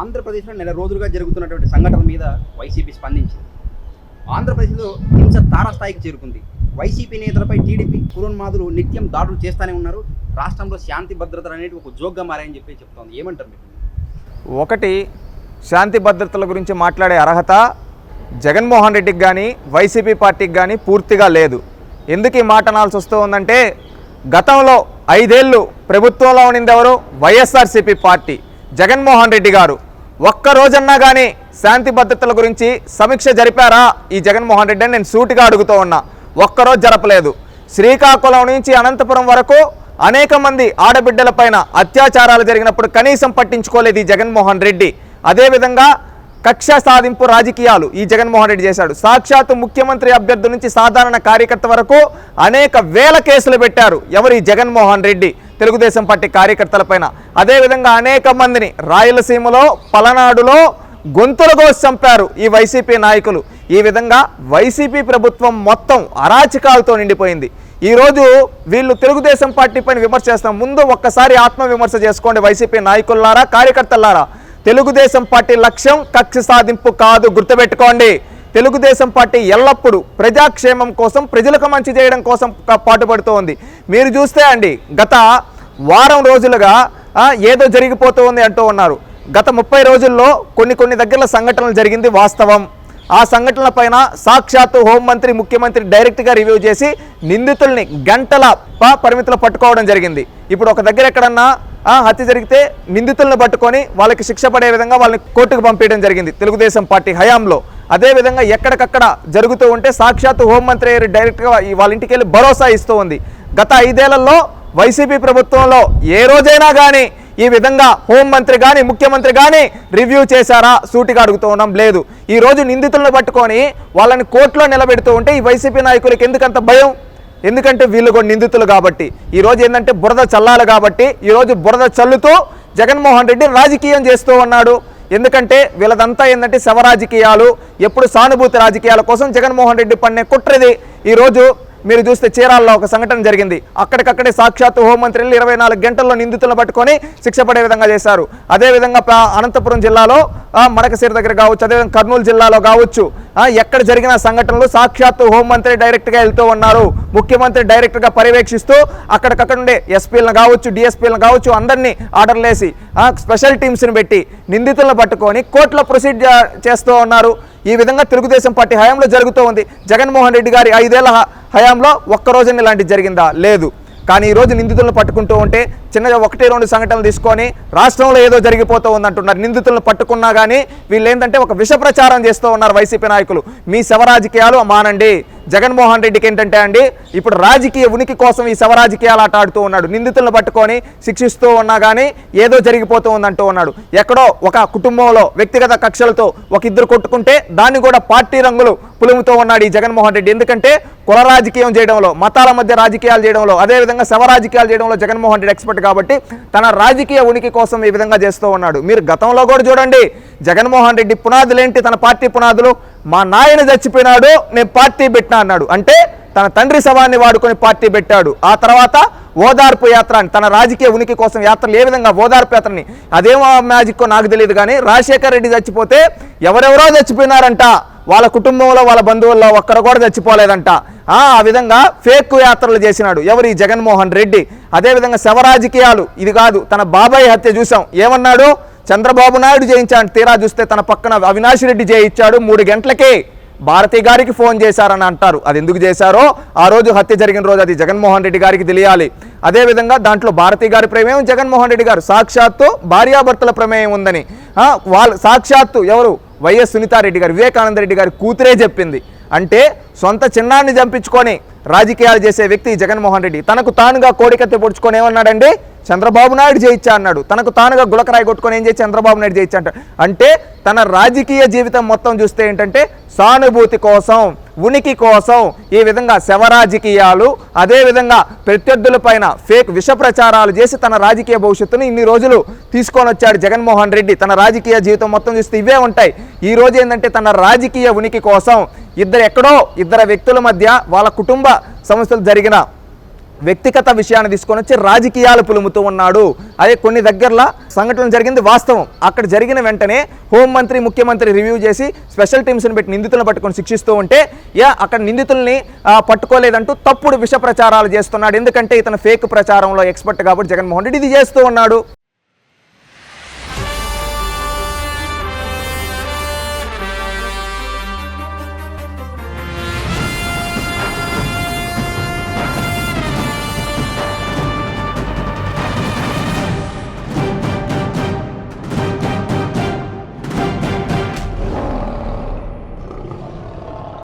ఆంధ్రప్రదేశ్లో నెల రోజులుగా జరుగుతున్నటువంటి సంఘటన మీద వైసీపీ స్పందించింది. ఆంధ్రప్రదేశ్లో హింస తారాస్థాయికి చేరుకుంది. వైసీపీ నేతలపై టీడీపీ కురోన్మాదులు నిత్యం దాడులు చేస్తూనే ఉన్నారు. రాష్ట్రంలో శాంతి భద్రతలు అనేవి ఒక జోక్గా మారాయని చెప్పి చెప్తోంది. ఏమంటారు మీరు? ఒకటి శాంతి భద్రతల గురించి మాట్లాడే అర్హత జగన్మోహన్ రెడ్డికి కానీ వైసీపీ పార్టీకి కానీ పూర్తిగా లేదు. ఎందుకు ఈ మాట అనాల్సి వస్తూ ఉందంటే గతంలో ఐదేళ్ళు ప్రభుత్వంలో ఉన్నది ఎవరు? వైఎస్ఆర్సీపీ పార్టీ. జగన్మోహన్ రెడ్డి గారు. ఒక్క రోజన్నా కానీ శాంతి భద్రతల గురించి సమీక్ష జరిపారా? ఈ జగన్మోహన్ రెడ్డి అని నేను సూటిగా అడుగుతూ ఉన్నా. ఒక్కరోజు జరపలేదు. శ్రీకాకుళం నుంచి అనంతపురం వరకు అనేక మంది ఆడబిడ్డలపైన అత్యాచారాలు జరిగినప్పుడు కనీసం పట్టించుకోలేదు ఈ జగన్మోహన్ రెడ్డి. అదేవిధంగా కక్ష సాధింపు రాజకీయాలు ఈ జగన్మోహన్ రెడ్డి చేశాడు. సాక్షాత్తు ముఖ్యమంత్రి అభ్యర్థి నుంచి సాధారణ కార్యకర్త వరకు అనేక వేల కేసులు పెట్టారు. ఎవరు ఈ జగన్మోహన్ రెడ్డి? తెలుగుదేశం పార్టీ కార్యకర్తలపైన. అదేవిధంగా అనేక మందిని రాయలసీమలో పలనాడులో గొంతులు కోసి చంపారు ఈ వైసీపీ నాయకులు. ఈ విధంగా వైసీపీ ప్రభుత్వం మొత్తం అరాచకాలతో నిండిపోయింది. ఈరోజు వీళ్ళు తెలుగుదేశం పార్టీ పైన విమర్శ చేస్తాం. ముందు ఒక్కసారి ఆత్మవిమర్శ చేసుకోండి వైసీపీ నాయకులారా కార్యకర్తలారా తెలుగుదేశం పార్టీ లక్ష్యం కక్ష సాధింపు కాదు గుర్తుపెట్టుకోండి. తెలుగుదేశం పార్టీ ఎల్లప్పుడూ ప్రజాక్షేమం కోసం ప్రజలకు మంచి చేయడం కోసం పాటుపడుతోంది. మీరు చూస్తే అండి గత వారం రోజులుగా ఏదో జరిగిపోతూ ఉంది అంటూ ఉన్నారు. గత ముప్పై రోజుల్లో కొన్ని కొన్ని దగ్గరలో సంఘటనలు జరిగింది వాస్తవం. ఆ సంఘటనల పైన సాక్షాత్తు హోంమంత్రి ముఖ్యమంత్రి డైరెక్ట్గా రివ్యూ చేసి నిందితుల్ని గంటల ప- పరిమితిలో పట్టుకోవడం జరిగింది. ఇప్పుడు ఒక దగ్గర ఎక్కడన్నా హత్య జరిగితే నిందితులను పట్టుకొని వాళ్ళకి శిక్ష పడే విధంగా వాళ్ళని కోర్టుకు పంపించడం జరిగింది తెలుగుదేశం పార్టీ హయాంలో. అదేవిధంగా ఎక్కడికక్కడ జరుగుతూ ఉంటే సాక్షాత్తు హోంమంత్రి డైరెక్ట్గా వాళ్ళ ఇంటికి వెళ్ళి భరోసా ఇస్తూ ఉంది. గత ఐదేళ్ళలో వైసీపీ ప్రభుత్వంలో ఏ రోజైనా కానీ ఈ విధంగా హోంమంత్రి కానీ ముఖ్యమంత్రి కానీ రివ్యూ చేశారా? సూటిగా అడుగుతూ లేదు. ఈ రోజు నిందితులను పట్టుకొని వాళ్ళని కోర్టులో నిలబెడుతూ ఉంటే ఈ వైసీపీ నాయకులకు ఎందుకంత భయం? ఎందుకంటే వీళ్ళు కూడా నిందితులు కాబట్టి. ఈ రోజు ఏంటంటే బురద చల్లాలి కాబట్టి ఈ రోజు బురద చల్లుతూ జగన్మోహన్ రెడ్డి రాజకీయం చేస్తూ ఉన్నాడు. ఎందుకంటే వీళ్ళదంతా ఏంటంటే శవ రాజకీయాలు ఎప్పుడు సానుభూతి రాజకీయాల కోసం జగన్మోహన్ రెడ్డి పన్నే కుట్రది. ఈరోజు మీరు చూస్తే చీరాల్లో ఒక సంఘటన జరిగింది. అక్కడికక్కడే సాక్షాత్తు హోంమంత్రి వెళ్ళి ఇరవై నాలుగు గంటల్లో నిందితులను పట్టుకొని శిక్ష పడే విధంగా చేశారు. అదేవిధంగా అనంతపురం జిల్లాలో ఆ, దగ్గర కావచ్చు అదేవిధంగా కర్నూలు జిల్లాలో కావచ్చు ఎక్కడ జరిగిన సంఘటనలు సాక్షాత్తు హోంమంత్రి డైరెక్ట్గా వెళ్తూ ఉన్నారు. ముఖ్యమంత్రి డైరెక్ట్గా పర్యవేక్షిస్తూ అక్కడికక్కడ ఉండే ఎస్పీలను కావచ్చు డిఎస్పీలను కావచ్చు అందరినీ ఆర్డర్లు వేసి స్పెషల్ టీమ్స్ని పెట్టి నిందితులను పట్టుకొని కోర్టులో ప్రొసీడ్ చేస్తూ ఉన్నారు. ఈ విధంగా తెలుగుదేశం పార్టీ హయాంలో జరుగుతూ ఉంది. జగన్మోహన్ రెడ్డి గారి ఐదేళ్ళ హయాంలో ఒక్క రోజున ఇలాంటిది జరిగిందా? లేదు. కానీ ఈరోజు నిందితులను పట్టుకుంటూ ఉంటే చిన్నగా ఒకటి రెండు సంఘటనలు తీసుకొని రాష్ట్రంలో ఏదో జరిగిపోతూ ఉందంటున్నారు. నిందితులను పట్టుకున్నా కానీ వీళ్ళు ఏంటంటే ఒక విష ప్రచారం చేస్తూ ఉన్నారు వైసీపీ నాయకులు. మీ శవ రాజకీయాలు మానండి. జగన్మోహన్ రెడ్డికి ఏంటంటే అండి ఇప్పుడు రాజకీయ ఉనికి కోసం ఈ శవ రాజకీయాలు ఆట ఆడుతూ ఉన్నాడు. నిందితులను పట్టుకొని శిక్షిస్తూ ఉన్నా కానీ ఏదో జరిగిపోతూ ఉందంటూ ఉన్నాడు. ఎక్కడో ఒక కుటుంబంలో వ్యక్తిగత కక్షలతో ఒక ఇద్దరు కొట్టుకుంటే దాన్ని కూడా పార్టీ రంగులు పులుముతో ఉన్నాడు ఈ జగన్మోహన్ రెడ్డి. ఎందుకంటే కుల రాజకీయం చేయడంలో మతాల మధ్య రాజకీయాలు చేయడంలో అదేవిధంగా శవ రాజకీయాలు చేయడంలో జగన్మోహన్ రెడ్డి ఎక్స్పర్ట్ కాబట్టి తన రాజకీయ ఉనికి కోసం ఈ విధంగా చేస్తూ ఉన్నాడు. మీరు గతంలో కూడా చూడండి జగన్మోహన్ రెడ్డి పునాదులేంటి? తన పార్టీ పునాదులు మా నాయన చచ్చిపోయినాడు నేను పార్టీ పెట్టినా అన్నాడు. అంటే తన తండ్రి శవాన్ని వాడుకొని పార్టీ పెట్టాడు. ఆ తర్వాత ఓదార్పు యాత్ర అని తన రాజకీయ ఉనికి కోసం యాత్రలు ఏ విధంగా ఓదార్పు యాత్రని అదేమో మ్యాజిక్ నాకు తెలియదు కానీ రాజశేఖర్ రెడ్డి చచ్చిపోతే ఎవరెవరో చచ్చిపోయినారంట. వాళ్ళ కుటుంబంలో వాళ్ళ బంధువుల్లో ఒక్కరు కూడా చచ్చిపోలేదంట. ఆ విధంగా ఫేక్ యాత్రలు చేసినాడు ఎవరు ఈ జగన్మోహన్ రెడ్డి. అదేవిధంగా శవరాజకీయాలు ఇది కాదు తన బాబాయ్ హత్య చూసాం ఏమన్నాడు? చంద్రబాబు నాయుడు చేయించాడు తీరా చూస్తే తన పక్కన అవినాష్ రెడ్డి చేయించాడు మూడు గంటలకే. భారతి గారికి ఫోన్ చేశారని అంటారు. అది ఎందుకు చేశారో? ఆ రోజు హత్య జరిగిన రోజు అది జగన్మోహన్ రెడ్డి గారికి తెలియాలి. అదేవిధంగా దాంట్లో భారతి గారి ప్రమేయం జగన్మోహన్ రెడ్డి గారు. సాక్షాత్తు భార్యాభర్తల ప్రమేయం ఉందని. వాళ్ళు సాక్షాత్తు ఎవరు? వైఎస్ సునీతారెడ్డి గారు వివేకానంద రెడ్డి గారి కూతురే చెప్పింది. అంటే సొంత చిన్నాన్ని చంపించుకొని రాజకీయాలు చేసే వ్యక్తి జగన్మోహన్ రెడ్డి. తనకు తానుగా కోడికత్తి పొడుచుకొని ఏమన్నాడండి చంద్రబాబు నాయుడు చేయించా అన్నాడు. తనకు తానుగా గులకరాయి కొట్టుకొని ఏం చేసి చంద్రబాబు నాయుడు చేయించా అంటాడు అంటే తన రాజకీయ జీవితం మొత్తం చూస్తే ఏంటంటే సానుభూతి కోసం ఉనికి కోసం ఈ విధంగా శవరాజకీయాలు అదేవిధంగా ప్రత్యర్థులపైన ఫేక్ విష ప్రచారాలు చేసి తన రాజకీయ భవిష్యత్తును ఇన్ని రోజులు తీసుకొని వచ్చాడు జగన్మోహన్ రెడ్డి. తన రాజకీయ జీవితం మొత్తం చూస్తే ఇవే ఉంటాయి. ఈ రోజు ఏంటంటే తన రాజకీయ ఉనికి కోసం ఇద్దరు ఎక్కడో ఇద్దరు వ్యక్తుల మధ్య వాళ్ళ కుటుంబ సమస్యలు జరిగిన వ్యక్తిగత విషయాన్ని తీసుకొని వచ్చి రాజకీయాలు పులుముతూ ఉన్నాడు. అదే కొన్ని దగ్గరలో సంఘటన జరిగింది వాస్తవం. అక్కడ జరిగిన వెంటనే హోంమంత్రి ముఖ్యమంత్రి రివ్యూ చేసి స్పెషల్ టీమ్స్ని పెట్టి నిందితులను పట్టుకొని శిక్షిస్తూ ఉంటే యా అక్కడ నిందితుల్ని పట్టుకోలేదంటూ తప్పుడు విష ప్రచారాలు చేస్తున్నాడు. ఎందుకంటే ఇతను ఫేక్ ప్రచారంలో ఎక్స్పర్ట్ కాబట్టి జగన్మోహన్ రెడ్డి ఇది చేస్తూ ఉన్నాడు.